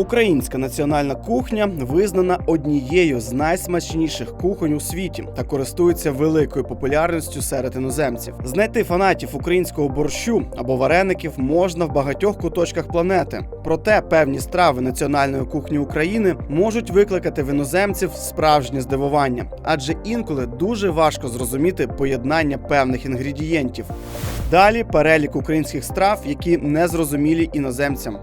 Українська національна кухня визнана однією з найсмачніших кухонь у світі та користується великою популярністю серед іноземців. Знайти фанатів українського борщу або вареників можна в багатьох куточках планети. Проте певні страви національної кухні України можуть викликати в іноземців справжнє здивування, адже інколи дуже важко зрозуміти поєднання певних інгредієнтів. Далі перелік українських страв, які не зрозумілі іноземцям.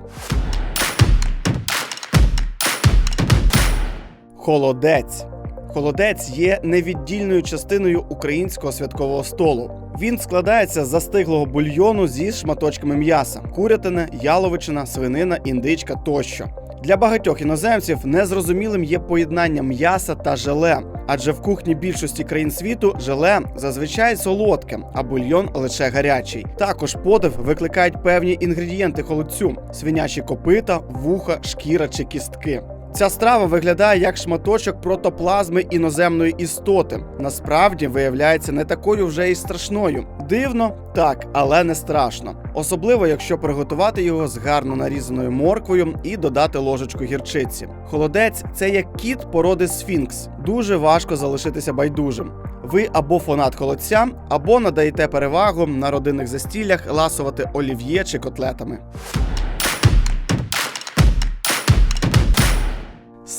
Холодець. Холодець є невіддільною частиною українського святкового столу. Він складається з застиглого бульйону зі шматочками м'яса: курятина, яловичина, свинина, індичка тощо. Для багатьох іноземців незрозумілим є поєднання м'яса та желе, адже в кухні більшості країн світу желе зазвичай солодке, а бульйон лише гарячий. Також подив викликають певні інгредієнти холодцю: свинячі копита, вуха, шкіра чи кістки. Ця страва виглядає як шматочок протоплазми іноземної істоти. Насправді виявляється не такою вже й страшною. Дивно, так, але не страшно. Особливо, якщо приготувати його з гарно нарізаною морквою і додати ложечку гірчиці. Холодець це як кіт породи сфінкс. Дуже важко залишитися байдужим. Ви або фанат холодця, або надаєте перевагу на родинних застіллях ласувати олів'є чи котлетами.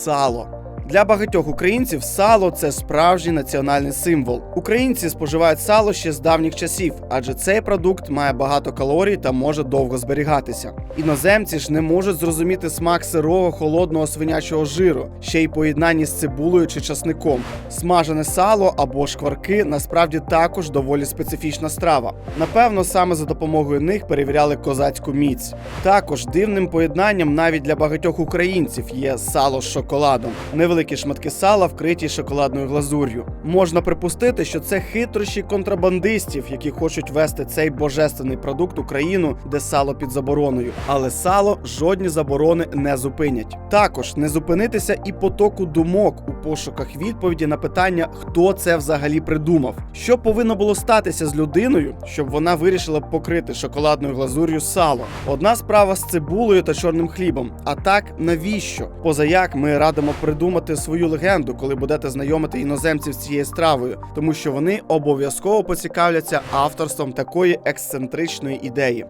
Сало. Для багатьох українців сало це справжній національний символ. Українці споживають сало ще з давніх часів, адже цей продукт має багато калорій та може довго зберігатися. Іноземці ж не можуть зрозуміти смак сирого холодного свинячого жиру, ще й поєднанні з цибулею чи часником. Смажене сало або шкварки насправді також доволі специфічна страва. Напевно, саме за допомогою них перевіряли козацьку міць. Також дивним поєднанням навіть для багатьох українців є сало з шоколадом. Невеликі шматки сала вкриті шоколадною глазур'ю. Можна припустити, що це хитрощі контрабандистів, які хочуть вести цей божественний продукт у країну, де сало під забороною. Але сало жодні заборони не зупинять. Також не зупинитися і потоку думок у пошуках відповіді на питання, хто це взагалі придумав. Що повинно було статися з людиною, щоб вона вирішила покрити шоколадною глазур'ю сало. Одна справа з цибулею та чорним хлібом. А так навіщо? Позаяк ми радимо придумати свою легенду, коли будете знайомити іноземців з цією стравою, тому що вони обов'язково поцікавляться авторством такої ексцентричної ідеї.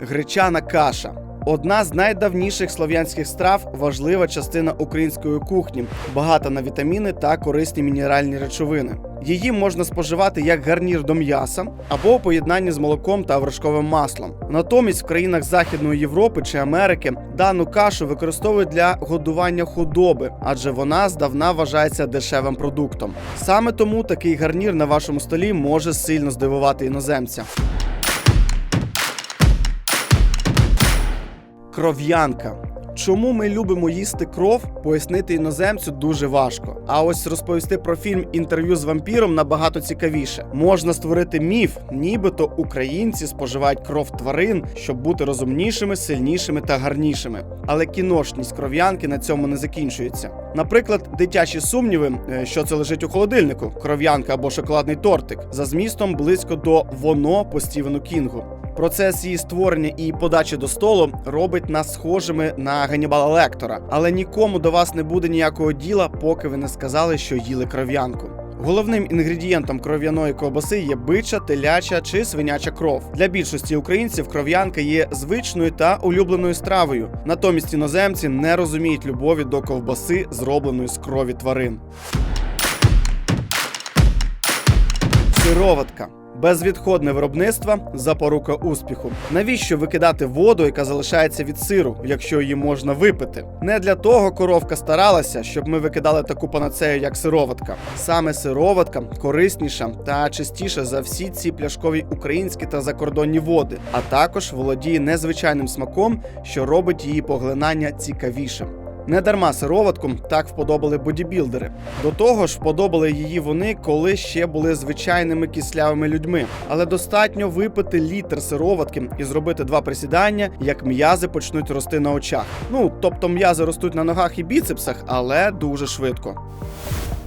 Гречана каша. Одна з найдавніших слов'янських страв, важлива частина української кухні, багата на вітаміни та корисні мінеральні речовини. Її можна споживати як гарнір до м'яса або у поєднанні з молоком та вершковим маслом. Натомість в країнах Західної Європи чи Америки дану кашу використовують для годування худоби, адже вона здавна вважається дешевим продуктом. Саме тому такий гарнір на вашому столі може сильно здивувати іноземця. Кров'янка. Чому ми любимо їсти кров, пояснити іноземцю дуже важко. А ось розповісти про фільм інтерв'ю з вампіром набагато цікавіше. Можна створити міф, нібито українці споживають кров тварин, щоб бути розумнішими, сильнішими та гарнішими. Але кіношність кров'янки на цьому не закінчується. Наприклад, дитячі сумніви, е, що це лежить у холодильнику, кров'янка або шоколадний тортик, за змістом близько до воно по Стівену Кінгу. Процес її створення і подачі до столу робить нас схожими на Ганнібала Лектора, але нікому до вас не буде ніякого діла, поки ви не сказали, що їли кров'янку. Головним інгредієнтом кров'яної ковбаси є бича, теляча чи свиняча кров. Для більшості українців кров'янка є звичною та улюбленою стравою. Натомість іноземці не розуміють любові до ковбаси, зробленої з крові тварин. Сироватка. Безвідходне виробництво запорука успіху. Навіщо викидати воду, яка залишається від сиру, якщо її можна випити? Не для того коровка старалася, щоб ми викидали таку панацею, як сироватка. Саме сироватка корисніша та чистіша за всі ці пляшкові українські та закордонні води, а також володіє незвичайним смаком, що робить її поглинання цікавішим. Не дарма сироватку так вподобали бодібілдери. До того ж, вподобали її вони, коли ще були звичайними кислявими людьми. Але достатньо випити літр сироватки і зробити два присідання, як м'язи почнуть рости на очах. Ну тобто м'язи ростуть на ногах і біцепсах, але дуже швидко.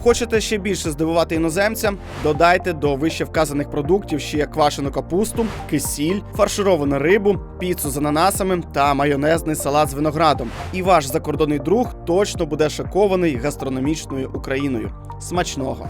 Хочете ще більше здивувати іноземця? Додайте до вище вказаних продуктів ще квашену капусту, кисіль, фаршировану рибу, піцу з ананасами та майонезний салат з виноградом. І ваш закордонний друг точно буде шокований гастрономічною Україною. Смачного!